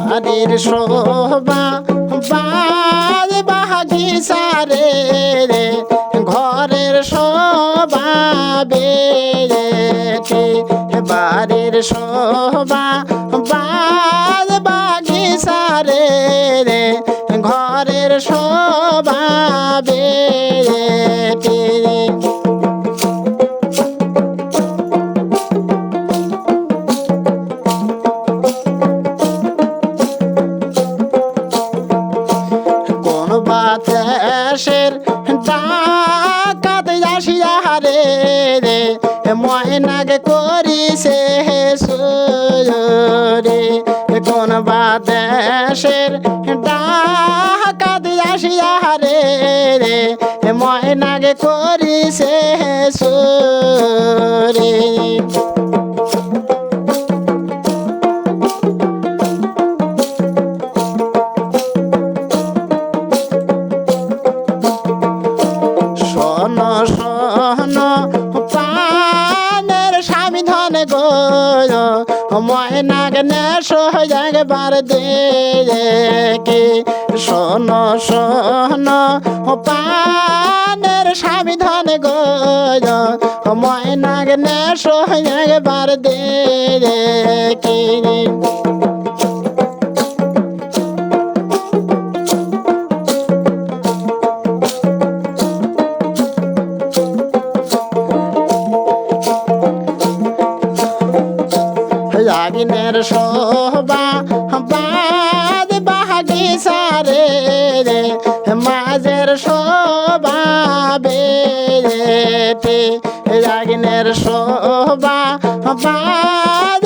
বাড়ির শোভা বাদ বাগিচারে রে, ঘরের শোভা বেড়েছে। বাড়ির শোভা বাদ বাগিচারে রে, ঘরের শোভা ময়নাকে করিছে সুরে কোন বাতাসের ডাকাত আসিয়া রে। রে ময়নাকে করিছে সুরে ধন গো সহ নেশো পার দেখি শোন শোন পানের স্বামী ধন গো ময়নাগ নেশো একবার দেখে সারে রে মাঝের শোভা বেড়েতে লাগিনের শোভা বাদ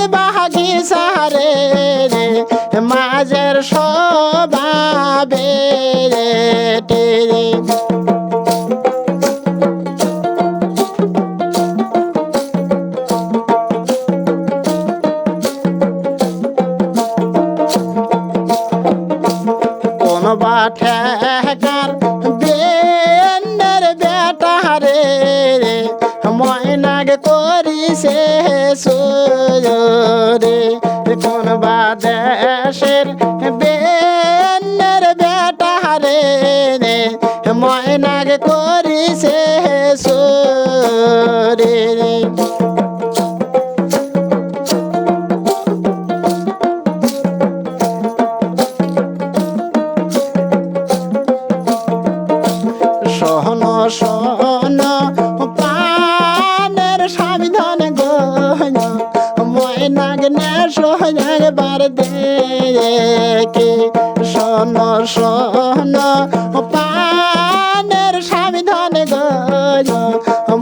রে মাঝের শোভা কোন বাঠেকার বেন্নের বেটা রে ময়নাগ করিছে সুরে কোন বাদেশের বেন্নের বেটা রে ময়নাগ করিছে সুরে দেখে সন সহন পানের সাবিধান গয়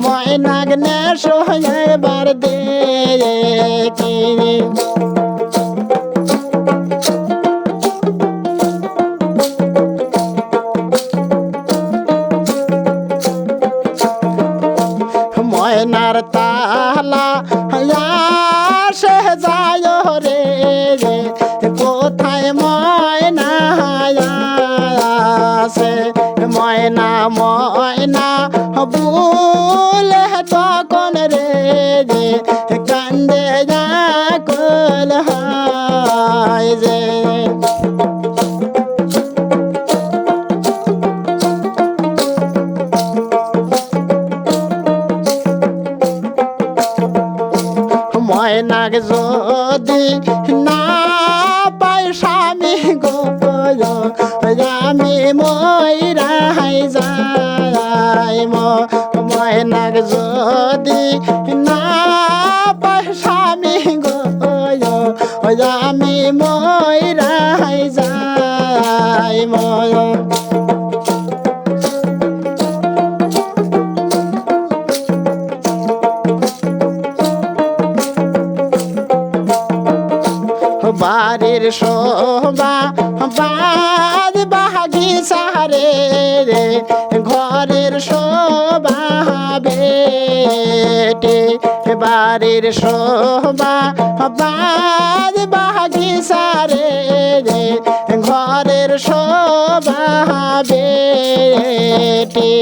ময়নাগ না সহজাগ বার দেখে। ময়নার ময়নাক যদি না পাই স্বামী গো আমি ময়রাই যাই যদি না পাই স্বামী গো আমি ময়রাই যাই বাড়ির শোভা বাদ বাহাগি সারে রে, ঘরের শোভা বেটে। বাড়ির শোভা বাদ বাহাগি সারে রে, ঘরের শোভা বেটে।